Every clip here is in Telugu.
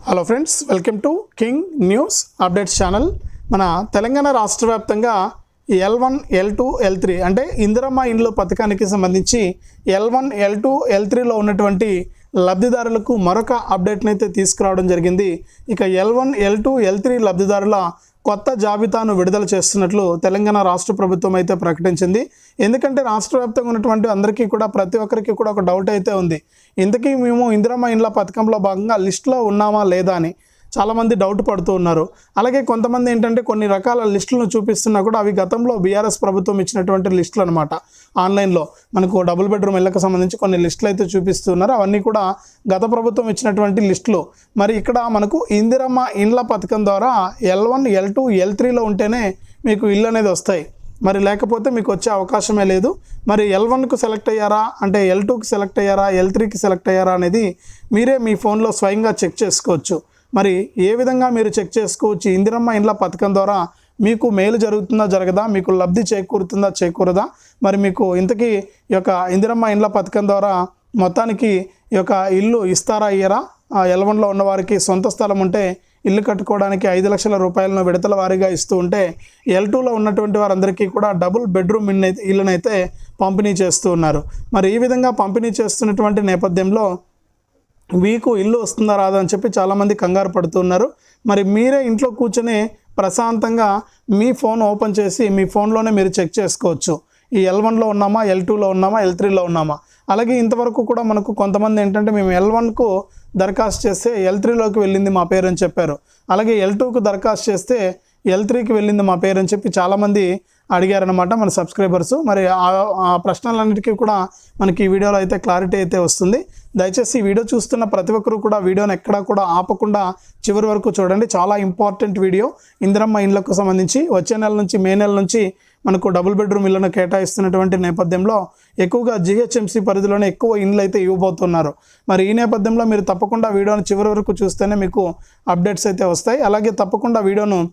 Hello friends welcome to king news updates channel మన తెలంగాణ రాష్ట్ర వ్యాప్తంగా L one L two L three అంటే ఇందిరమ్మ ఇండ్లు పథకానికి సంబంధించి L one L two L త్రీలో ఉన్నటువంటి లబ్ధిదారులకు మరొక అప్డేట్ని అయితే తీసుకురావడం జరిగింది. ఇక L one L two L three లబ్ధిదారుల కొత్త జాబితాను విడుదల చేస్తున్నట్లు తెలంగాణ రాష్ట్ర ప్రభుత్వం అయితే ప్రకటించింది. ఎందుకంటే రాష్ట్ర వ్యాప్తంగా ఉన్నటువంటి అందరికీ కూడా ప్రతి ఒక్కరికి కూడా ఒక డౌట్ అయితే ఉంది. ఇంతకీ మేము ఇందిరమ్మ ఇండ్ల పథకంలో భాగంగా లిస్టులో ఉన్నామా లేదా అని. చాలామంది డౌట్ పడుతూ ఉన్నారు. అలాగే కొంతమంది ఏంటంటే కొన్ని రకాల లిస్టులను చూపిస్తున్నా కూడా అవి గతంలో బీఆర్ఎస్ ప్రభుత్వం ఇచ్చినటువంటి లిస్టులు అనమాట ఆన్లైన్లో మనకు డబుల్ బెడ్రూమ్ ఇళ్ళకు సంబంధించి కొన్ని లిస్టులు అయితే చూపిస్తున్నారు. అవన్నీ కూడా గత ప్రభుత్వం ఇచ్చినటువంటి లిస్టులు. మరి ఇక్కడ మనకు ఇందిరమ్మ ఇండ్ల పథకం ద్వారా L one L two L త్రీలో ఉంటేనే మీకు ఇల్లు అనేది వస్తాయి. మరి లేకపోతే మీకు వచ్చే అవకాశమే లేదు. మరి ఎల్ వన్కు సెలెక్ట్ అయ్యారా? అంటే ఎల్ టూకి సెలెక్ట్ అయ్యారా? ఎల్ త్రీకి సెలెక్ట్ అయ్యారా అనేది మీరే మీ ఫోన్లో స్వయంగా చెక్ చేసుకోవచ్చు. మరి ఏ విధంగా మీరు చెక్ చేసుకోవచ్చు? ఇందిరమ్మ ఇండ్ల పథకం ద్వారా మీకు మేలు జరుగుతుందా జరగదా? మీకు లబ్ధి చేకూరుతుందా చేకూరదా? మరి మీకు ఇంతకీ ఈ యొక్క ఇందిరమ్మ ఇండ్ల పథకం ద్వారా మొత్తానికి ఈ యొక్క ఇల్లు ఇస్తారా ఇయ్యరా? ఎలవన్లో ఉన్నవారికి సొంత స్థలం ఉంటే ఇల్లు కట్టుకోవడానికి ఐదు లక్షల రూపాయలను విడతల వారీగా ఇస్తూ ఉంటే ఎల్ టూలో ఉన్నటువంటి వారందరికీ కూడా డబుల్ బెడ్రూమ్ ఇన్ ఇల్లునైతే పంపిణీ చేస్తూ ఉన్నారు. మరి ఈ విధంగా పంపిణీ చేస్తున్నటువంటి నేపథ్యంలో మీకు ఇల్లు వస్తుందా రాదా అని చెప్పి చాలామంది కంగారు పడుతున్నారు. మరి మీరే ఇంట్లో కూర్చొని ప్రశాంతంగా మీ ఫోన్ ఓపెన్ చేసి మీ ఫోన్లోనే మీరు చెక్ చేసుకోవచ్చు. ఈ ఎల్ వన్లో ఉన్నామా ఎల్ టూలో ఉన్నామా ఎల్ త్రీలో ఉన్నామా? అలాగే ఇంతవరకు కూడా మనకు కొంతమంది ఏంటంటే మేము ఎల్ వన్కు దరఖాస్తు చేస్తే ఎల్ త్రీలోకి వెళ్ళింది మా పేరు అని చెప్పారు. అలాగే ఎల్ టూకు దరఖాస్తు చేస్తే ఎల్ త్రీకి వెళ్ళింది మా పేరు అని చెప్పి చాలామంది అడిగారనమాట మన సబ్స్క్రైబర్స్. మరి ఆ- ఆ ప్రశ్నలన్నిటికీ కూడా మనకి ఈ వీడియోలో అయితే క్లారిటీ అయితే వస్తుంది. దయచేసి ఈ వీడియో చూస్తున్న ప్రతి ఒక్కరూ కూడా వీడియోని ఎక్కడా కూడా ఆపకుండా చివరి వరకు చూడండి. చాలా ఇంపార్టెంట్ వీడియో. ఇందిరమ్మ ఇండ్లకు సంబంధించి వచ్చే నెల నుంచి మే నెల నుంచి మనకు డబుల్ బెడ్రూమ్ ఇళ్ళను కేటాయిస్తున్నటువంటి నేపథ్యంలో ఎక్కువగా జిహెచ్ఎంసీ పరిధిలోనే ఎక్కువ ఇండ్లు అయితే ఇవ్వబోతున్నారు. మరి ఈ నేపథ్యంలో మీరు తప్పకుండా వీడియోని చివరి వరకు చూస్తేనే మీకు అప్డేట్స్ అయితే వస్తాయి. అలాగే తప్పకుండా వీడియోను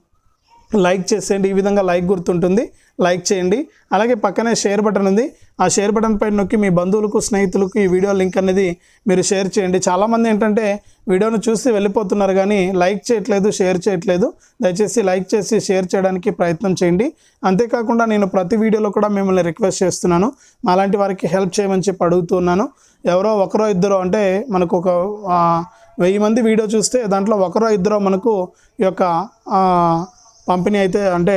లైక్ చేసేయండి. ఈ విధంగా లైక్ గుర్తుంటుంది. లైక్ చేయండి. అలాగే పక్కనే షేర్ బటన్ ఉంది. ఆ షేర్ బటన్ పైన నొక్కి మీ బంధువులకు స్నేహితులకు ఈ వీడియో లింక్ అనేది మీరు షేర్ చేయండి. చాలామంది ఏంటంటే వీడియోను చూసి వెళ్ళిపోతున్నారు కానీ లైక్ చేయట్లేదు షేర్ చేయట్లేదు. దయచేసి లైక్ చేసి షేర్ చేయడానికి ప్రయత్నం చేయండి. అంతేకాకుండా నేను ప్రతి వీడియోలో కూడా మిమ్మల్ని రిక్వెస్ట్ చేస్తున్నాను. మాలాంటి వారికి హెల్ప్ చేయమని చెప్పి అడుగుతున్నాను. ఎవరో ఒకరో ఇద్దరో అంటే మనకు ఒక వెయ్యి మంది వీడియో చూస్తే దాంట్లో ఒకరో ఇద్దరో మనకు ఈ యొక్క పంపిణీ అయితే అంటే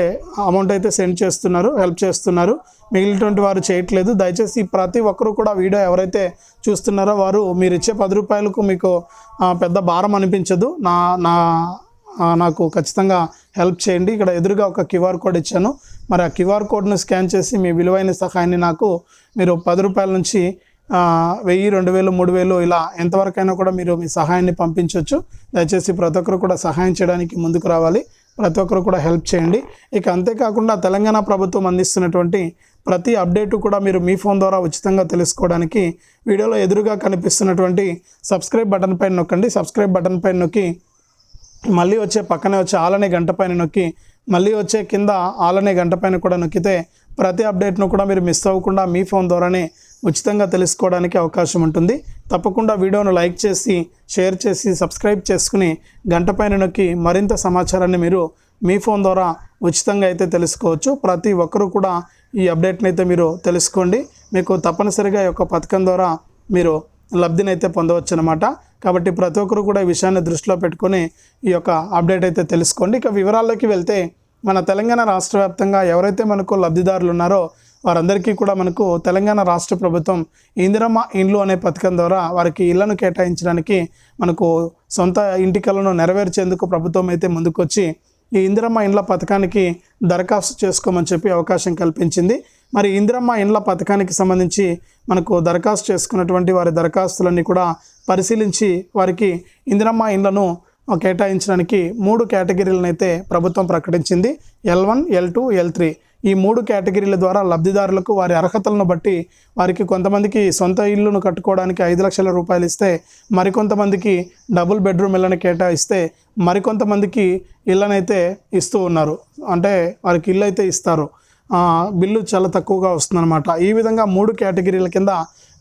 అమౌంట్ అయితే సెండ్ చేస్తున్నారు హెల్ప్ చేస్తున్నారు. మిగిలినటువంటి వారు చేయట్లేదు. దయచేసి ప్రతి ఒక్కరు కూడా వీడియో ఎవరైతే చూస్తున్నారో వారు మీరు ఇచ్చే పది రూపాయలకు మీకు పెద్ద భారం అనిపించదు. నా నా నాకు ఖచ్చితంగా హెల్ప్ చేయండి. ఇక్కడ ఎదురుగా ఒక క్యూఆర్ కోడ్ ఇచ్చాను. మరి ఆ క్యూఆర్ కోడ్ను స్కాన్ చేసి మీ విలువైన సహాయాన్ని నాకు మీరు పది రూపాయల నుంచి వెయ్యి రెండు వేలు మూడు వేలు ఇలా ఎంతవరకైనా కూడా మీరు మీ సహాయాన్ని పంపించవచ్చు దయచేసి ప్రతి ఒక్కరు కూడా సహాయం చేయడానికి ముందుకు రావాలి. ప్రతి ఒక్కరు కూడా హెల్ప్ చేయండి. ఇక అంతేకాకుండా తెలంగాణ ప్రభుత్వం అందిస్తున్నటువంటి ప్రతి అప్డేటు కూడా మీరు మీ ఫోన్ ద్వారా ఉచితంగా తెలుసుకోవడానికి వీడియోలో ఎదురుగా కనిపిస్తున్నటువంటి సబ్స్క్రైబ్ బటన్ పైన నొక్కండి. సబ్స్క్రైబ్ బటన్ పైన నొక్కి మళ్ళీ వచ్చే పక్కనే వచ్చే ఆలనే గంట పైన నొక్కి మళ్ళీ వచ్చే కింద ఆలనే గంట పైన కూడా నొక్కితే ప్రతి అప్డేట్ను కూడా మీరు మిస్ అవ్వకుండా మీ ఫోన్ ద్వారానే ఉచితంగా తెలుసుకోవడానికి అవకాశం ఉంటుంది. తప్పకుండా వీడియోను లైక్ చేసి షేర్ చేసి సబ్స్క్రైబ్ చేసుకుని గంట పైన నొక్కి మరింత సమాచారాన్ని మీరు మీ ఫోన్ ద్వారా ఉచితంగా అయితే తెలుసుకోవచ్చు. ప్రతి ఒక్కరూ కూడా ఈ అప్డేట్ని అయితే మీరు తెలుసుకోండి. మీకు తప్పనిసరిగా ఈ యొక్క పథకం ద్వారా మీరు లబ్ధిని అయితే పొందవచ్చు అనమాట కాబట్టి ప్రతి ఒక్కరు కూడా ఈ విషయాన్ని దృష్టిలో పెట్టుకొని ఈ యొక్క అప్డేట్ అయితే తెలుసుకోండి. ఇక వివరాల్లోకి వెళ్తే మన తెలంగాణ రాష్ట్ర వ్యాప్తంగా ఎవరైతే మనకు లబ్ధిదారులు ఉన్నారో వారందరికీ కూడా మనకు తెలంగాణ రాష్ట్ర ప్రభుత్వం ఇందిరమ్మ ఇండ్లు అనే పథకం ద్వారా వారికి ఇళ్ళను కేటాయించడానికి మనకు సొంత ఇంటి కలను నెరవేర్చేందుకు ప్రభుత్వం అయితే ముందుకొచ్చి ఈ ఇందిరమ్మ ఇండ్ల పథకానికి దరఖాస్తు చేసుకోమని చెప్పి అవకాశం కల్పించింది. మరి ఇందిరమ్మ ఇండ్ల పథకానికి సంబంధించి మనకు దరఖాస్తు చేసుకున్నటువంటి వారి దరఖాస్తులన్నీ కూడా పరిశీలించి వారికి ఇందిరమ్మ ఇండ్లను కేటాయించడానికి మూడు కేటగిరీలను అయితే ప్రభుత్వం ప్రకటించింది. L one L two L three. ఈ మూడు కేటగిరీల ద్వారా లబ్ధిదారులకు వారి అర్హతలను బట్టి వారికి కొంతమందికి సొంత ఇల్లును కట్టుకోవడానికి ఐదు లక్షల రూపాయలు ఇస్తే మరికొంతమందికి డబుల్ బెడ్రూమ్ ఇళ్ళని కేటాయిస్తే మరికొంతమందికి ఇళ్ళనైతే ఇస్తూ ఉన్నారు. అంటే వారికి ఇల్లు అయితే ఇస్తారు బిల్లు చాలా తక్కువగా వస్తుందన్నమాట. ఈ విధంగా మూడు కేటగిరీల కింద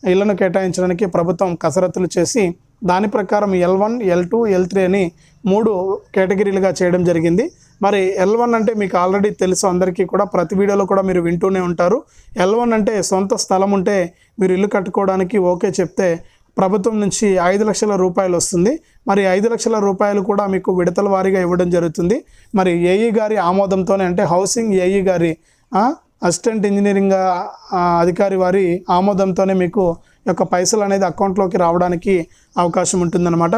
ఇళ్ళను కేటాయించడానికి ప్రభుత్వం కసరత్తులు చేసి దాని ప్రకారం L one L two L three అని మూడు కేటగిరీలుగా చేయడం జరిగింది. మరి ఎల్ వన్ అంటే మీకు ఆల్రెడీ తెలుసు అందరికీ కూడా ప్రతి వీడియోలో కూడా మీరు వింటూనే ఉంటారు. ఎల్ వన్ అంటే సొంత స్థలం ఉంటే మీరు ఇల్లు కట్టుకోవడానికి ఓకే చెప్తే ప్రభుత్వం నుంచి ఐదు లక్షల రూపాయలు వస్తుంది. మరి ఐదు లక్షల రూపాయలు కూడా మీకు విడతల వారీగా ఇవ్వడం జరుగుతుంది. మరి ఏఈ గారి ఆమోదంతోనే అంటే హౌసింగ్ ఏఈ గారి అసిస్టెంట్ ఇంజనీరింగ్ అధికారి వారి ఆమోదంతోనే మీకు యొక్క పైసలు అనేది అకౌంట్లోకి రావడానికి అవకాశం ఉంటుందన్నమాట.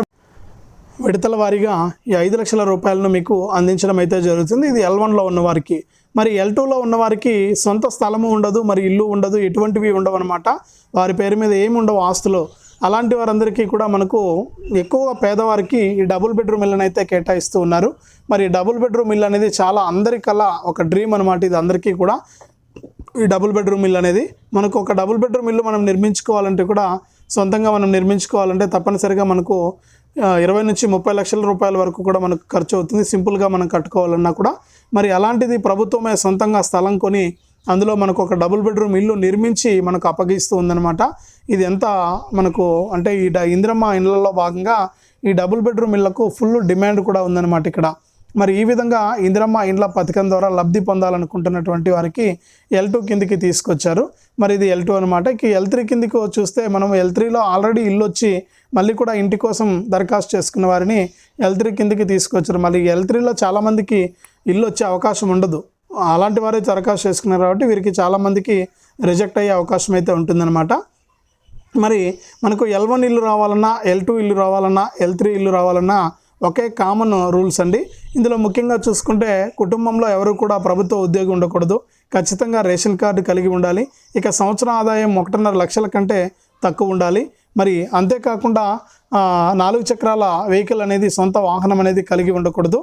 విడతల వారీగా ఈ ఐదు లక్షల రూపాయలను మీకు అందించడం అయితే జరుగుతుంది. ఇది ఎల్ వన్లో ఉన్నవారికి. మరి ఎల్ టూలో ఉన్నవారికి సొంత స్థలము ఉండదు మరి ఇల్లు ఉండదు ఎటువంటివి ఉండవు అనమాట వారి పేరు మీద ఏమి ఉండవు ఆస్తులు. అలాంటి వారందరికీ కూడా మనకు ఎక్కువగా పేదవారికి ఈ డబుల్ బెడ్రూమ్ ఇల్లు అయితే కేటాయిస్తూ ఉన్నారు. మరి డబుల్ బెడ్రూమ్ ఇల్లు అనేది చాలా అందరికల్లా ఒక డ్రీమ్ అనమాట ఇది అందరికీ కూడా ఈ డబుల్ బెడ్రూమ్ ఇల్లు అనేది. మనకు ఒక డబుల్ బెడ్రూమ్ ఇల్లు మనం నిర్మించుకోవాలంటే కూడా సొంతంగా మనం నిర్మించుకోవాలంటే తప్పనిసరిగా మనకు ఇరవై నుంచి ముప్పై లక్షల రూపాయల వరకు కూడా మనకు ఖర్చు అవుతుంది. సింపుల్గా మనం కట్టుకోవాలన్నా కూడా మరి అలాంటిది ప్రభుత్వమే సొంతంగా స్థలం కొని అందులో మనకు ఒక డబుల్ బెడ్రూమ్ ఇల్లు నిర్మించి మనకు అప్పగిస్తూ ఉందన్నమాట. ఇది ఎంత మనకు అంటే ఈ డ- ఇందిరమ్మ ఇళ్ళల్లో భాగంగా ఈ డబుల్ బెడ్రూమ్ ఇళ్ళకు ఫుల్ డిమాండ్ కూడా ఉందన్నమాట ఇక్కడ. మరి ఈ విధంగా ఇందిరమ్మ ఇండ్ల పథకం ద్వారా లబ్ధి పొందాలనుకుంటున్నటువంటి వారికి ఎల్ టూ కిందికి తీసుకొచ్చారు. మరి ఇది ఎల్ టూ అనమాట ఎల్ త్రీ కిందికి చూస్తే మనం ఎల్ త్రీలో ఆల్రెడీ ఇల్లు వచ్చి మళ్ళీ కూడా ఇంటి కోసం దరఖాస్తు చేసుకున్న వారిని ఎల్ త్రీ కిందికి తీసుకొచ్చారు. మళ్ళీ ఎల్ త్రీలో చాలామందికి ఇల్లు వచ్చే అవకాశం ఉండదు. అలాంటి వారే దరఖాస్తు చేసుకున్నారు కాబట్టి వీరికి చాలామందికి రిజెక్ట్ అయ్యే అవకాశం అయితే ఉంటుందన్నమాట. మరి మనకు ఎల్ వన్ ఇల్లు రావాలన్నా ఎల్ టూ ఇల్లు రావాలన్నా ఎల్ త్రీ ఇల్లు రావాలన్నా ఒకే కామన్ రూల్స్ అండి. ఇందులో ముఖ్యంగా చూసుకుంటే కుటుంబంలో ఎవరు కూడా ప్రభుత్వ ఉద్యోగి ఉండకూడదు. ఖచ్చితంగా రేషన్ కార్డు కలిగి ఉండాలి. ఇక సంవత్సరం ఆదాయం ఒకటిన్నర లక్షల కంటే తక్కువ ఉండాలి. మరి అంతేకాకుండా నాలుగు చక్రాల వెహికల్ అనేది సొంత వాహనం అనేది కలిగి ఉండకూడదు.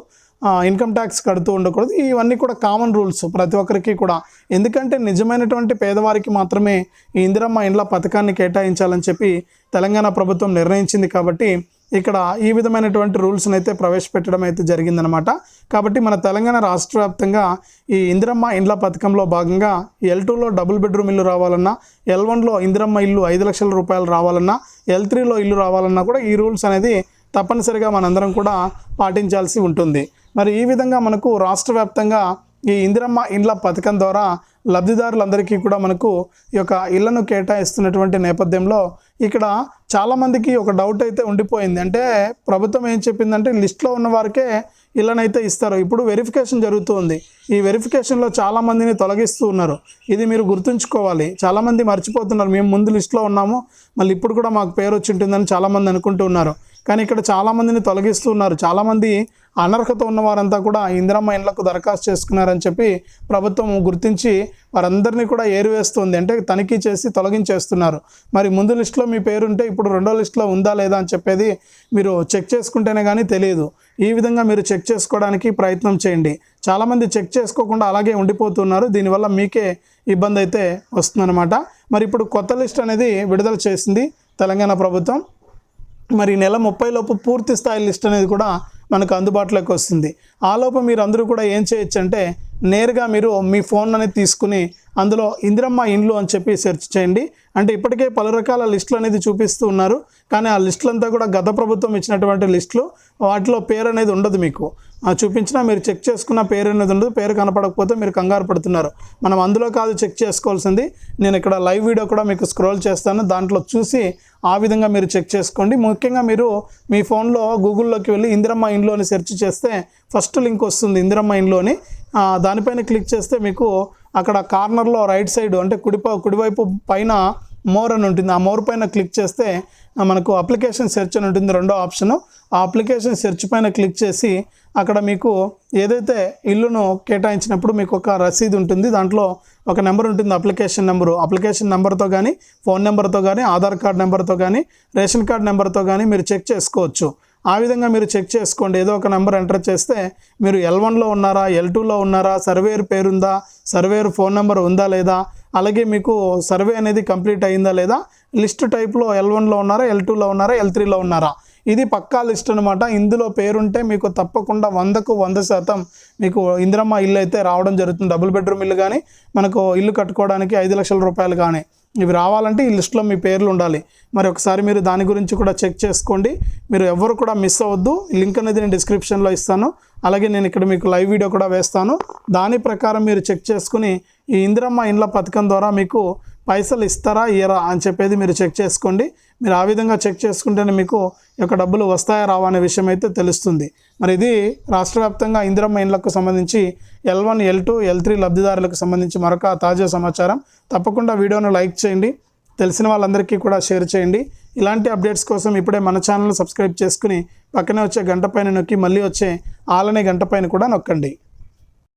ఇన్కమ్ ట్యాక్స్ కడుతూ ఉండకూడదు. ఇవన్నీ కూడా కామన్ రూల్స్ ప్రతి ఒక్కరికి కూడా. ఎందుకంటే నిజమైనటువంటి పేదవారికి మాత్రమే ఈ ఇందిరమ్మ ఇండ్ల పథకాన్ని కేటాయించాలని చెప్పి తెలంగాణ ప్రభుత్వం నిర్ణయించింది కాబట్టి ఇక్కడ ఈ విధమైనటువంటి రూల్స్ని అయితే ప్రవేశపెట్టడం అయితే జరిగిందనమాట కాబట్టి మన తెలంగాణ రాష్ట్ర వ్యాప్తంగా ఈ ఇందిరమ్మ ఇండ్ల పథకంలో భాగంగా ఎల్ టూలో డబుల్ బెడ్రూమ్ ఇల్లు రావాలన్నా ఎల్ వన్లో ఇందిరమ్మ ఇల్లు ఐదు లక్షల రూపాయలు రావాలన్నా ఎల్ త్రీలో ఇల్లు రావాలన్నా కూడా ఈ రూల్స్ అనేది తప్పనిసరిగా మనందరం కూడా పాటించాల్సి ఉంటుంది. మరి ఈ విధంగా మనకు రాష్ట్ర వ్యాప్తంగా ఈ ఇందిరమ్మ ఇండ్ల పథకం ద్వారా లబ్ధిదారులందరికీ కూడా మనకు ఈ యొక్క ఇళ్ళను కేటాయిస్తున్నటువంటి నేపథ్యంలో ఇక్కడ చాలామందికి ఒక డౌట్ అయితే ఉండిపోయింది. అంటే ప్రభుత్వం ఏం చెప్పిందంటే లిస్ట్లో ఉన్న వారికే ఇళ్ళనైతే ఇస్తారు. ఇప్పుడు వెరిఫికేషన్ జరుగుతుంది. ఈ వెరిఫికేషన్లో చాలామందిని తొలగిస్తూ ఉన్నారు. ఇది మీరు గుర్తుంచుకోవాలి. చాలామంది మర్చిపోతున్నారు. మేము ముందు లిస్ట్లో ఉన్నాము. మళ్ళీ ఇప్పుడు కూడా మాకు పేరు వచ్చి ఉంటుందని చాలామంది అనుకుంటూ ఉన్నారు. కానీ ఇక్కడ చాలామందిని తొలగిస్తూ ఉన్నారు. చాలామంది అనర్హత ఉన్న వారంతా కూడా ఇందిరమ్మ ఇండ్లకు దరఖాస్తు చేసుకున్నారని చెప్పి ప్రభుత్వం గుర్తించి వారందరినీ కూడా ఏరివేస్తుంది. అంటే తనిఖీ చేసి తొలగించేస్తున్నారు. మరి ముందు లిస్టులో మీ పేరు ఉంటే ఇప్పుడు రెండో లిస్టులో ఉందా లేదా అని చెప్పేది మీరు చెక్ చేసుకుంటేనే కానీ తెలియదు. ఈ విధంగా మీరు చెక్ చేసుకోవడానికి ప్రయత్నం చేయండి. చాలామంది చెక్ చేసుకోకుండా అలాగే ఉండిపోతున్నారు. దీనివల్ల మీకే ఇబ్బంది అయితే వస్తుందన్నమాట. మరి ఇప్పుడు కొత్త లిస్ట్ అనేది విడుదల చేసింది తెలంగాణ ప్రభుత్వం. మరి నెల ముప్పై లోపు పూర్తి స్థాయి లిస్ట్ అనేది కూడా మనకు అందుబాటులోకి వస్తుంది. ఆ మీరు అందరూ కూడా ఏం చేయొచ్చు అంటే నేరుగా మీరు మీ ఫోన్ అనేది తీసుకుని అందులో ఇందిరమ్మ ఇండ్లు అని చెప్పి సెర్చ్ చేయండి. అంటే ఇప్పటికే పలు రకాల లిస్టులు అనేది చూపిస్తూ ఉన్నారు. కానీ ఆ లిస్టులంతా కూడా గత ప్రభుత్వం ఇచ్చినటువంటి లిస్టులు వాటిలో పేరు అనేది ఉండదు మీకు. చూపించినా మీరు చెక్ చేసుకున్న పేరు అనేది ఉండదు. పేరు కనపడకపోతే మీరు కంగారు పడుతున్నారు. మనం అందులో కాదు చెక్ చేసుకోవాల్సింది. నేను ఇక్కడ లైవ్ వీడియో కూడా మీకు స్క్రోల్ చేస్తాను. దాంట్లో చూసి ఆ విధంగా మీరు చెక్ చేసుకోండి. ముఖ్యంగా మీరు మీ ఫోన్లో గూగుల్లోకి వెళ్ళి ఇందిరమ్మ ఇన్లోని సెర్చ్ చేస్తే ఫస్ట్ లింక్ వస్తుంది ఇందిరమ్మ ఇన్లోని. దానిపైన క్లిక్ చేస్తే మీకు అక్కడ కార్నర్లో రైట్ సైడ్ అంటే కుడిప కుడివైపు పైన మోర్ అని ఉంటుంది. ఆ మోర్ పైన క్లిక్ చేస్తే మనకు అప్లికేషన్ సెర్చ్ అని ఉంటుంది రెండో ఆప్షను. ఆ అప్లికేషన్ సెర్చ్ పైన క్లిక్ చేసి అక్కడ మీకు ఏదైతే ఇల్లును కేటాయించినప్పుడు మీకు ఒక రసీదు ఉంటుంది. దాంట్లో ఒక నెంబర్ ఉంటుంది అప్లికేషన్ నెంబరు. అప్లికేషన్ నెంబర్తో కానీ ఫోన్ నెంబర్తో కానీ ఆధార్ కార్డ్ నెంబర్తో కానీ రేషన్ కార్డ్ నెంబర్తో కానీ మీరు చెక్ చేసుకోవచ్చు. ఆ విధంగా మీరు చెక్ చేసుకోండి. ఏదో ఒక నెంబర్ ఎంటర్ చేస్తే మీరు ఎల్ వన్లో ఉన్నారా ఎల్ టూలో ఉన్నారా సర్వేయర్ పేరుందా సర్వేయర్ ఫోన్ నెంబర్ ఉందా లేదా అలాగే మీకు సర్వే అనేది కంప్లీట్ అయిందా లేదా? లిస్ట్ టైప్లో ఎల్ వన్లో ఉన్నారా ఎల్ టూలో ఉన్నారా ఎల్ త్రీలో ఉన్నారా? ఇది పక్కా లిస్ట్ అనమాట ఇందులో పేరుంటే మీకు తప్పకుండా వందకు వంద శాతం మీకు ఇందిరమ్మ ఇల్లు అయితే రావడం జరుగుతుంది. డబుల్ బెడ్రూమ్ ఇల్లు కానీ మనకు ఇల్లు కట్టుకోవడానికి ఐదు లక్షల రూపాయలు కానీ ఇవి రావాలంటే ఈ లిస్ట్లో మీ పేర్లు ఉండాలి. మరి ఒకసారి మీరు దాని గురించి కూడా చెక్ చేసుకోండి. మీరు ఎవరు కూడా మిస్ అవ్వద్దు. లింక్ అనేది నేను డిస్క్రిప్షన్లో ఇస్తాను. అలాగే నేను ఇక్కడ మీకు లైవ్ వీడియో కూడా వేస్తాను. దాని ప్రకారం మీరు చెక్ చేసుకుని ఈ ఇందిరమ్మ ఇండ్ల పథకం ద్వారా మీకు పైసలు ఇస్తారా ఇయరా అని చెప్పేది మీరు చెక్ చేసుకోండి. మీరు ఆ విధంగా చెక్ చేసుకుంటేనే మీకు యొక్క డబ్బులు వస్తాయా రావా అనే విషయం అయితే తెలుస్తుంది. మరి ఇది రాష్ట్ర వ్యాప్తంగా ఇందిరమ్మ ఇండ్లకు సంబంధించి L one L two L three లబ్ధిదారులకు సంబంధించి మరొక తాజా సమాచారం. తప్పకుండా వీడియోను లైక్ చేయండి. తెలిసిన వాళ్ళందరికీ కూడా షేర్ చేయండి. ఇలాంటి అప్డేట్స్ కోసం ఇప్పుడే మన ఛానల్ సబ్స్క్రైబ్ చేసుకుని పక్కనే వచ్చే గంట పైన నొక్కి మళ్ళీ వచ్చే ఆలనే గంట పైన కూడా నొక్కండి.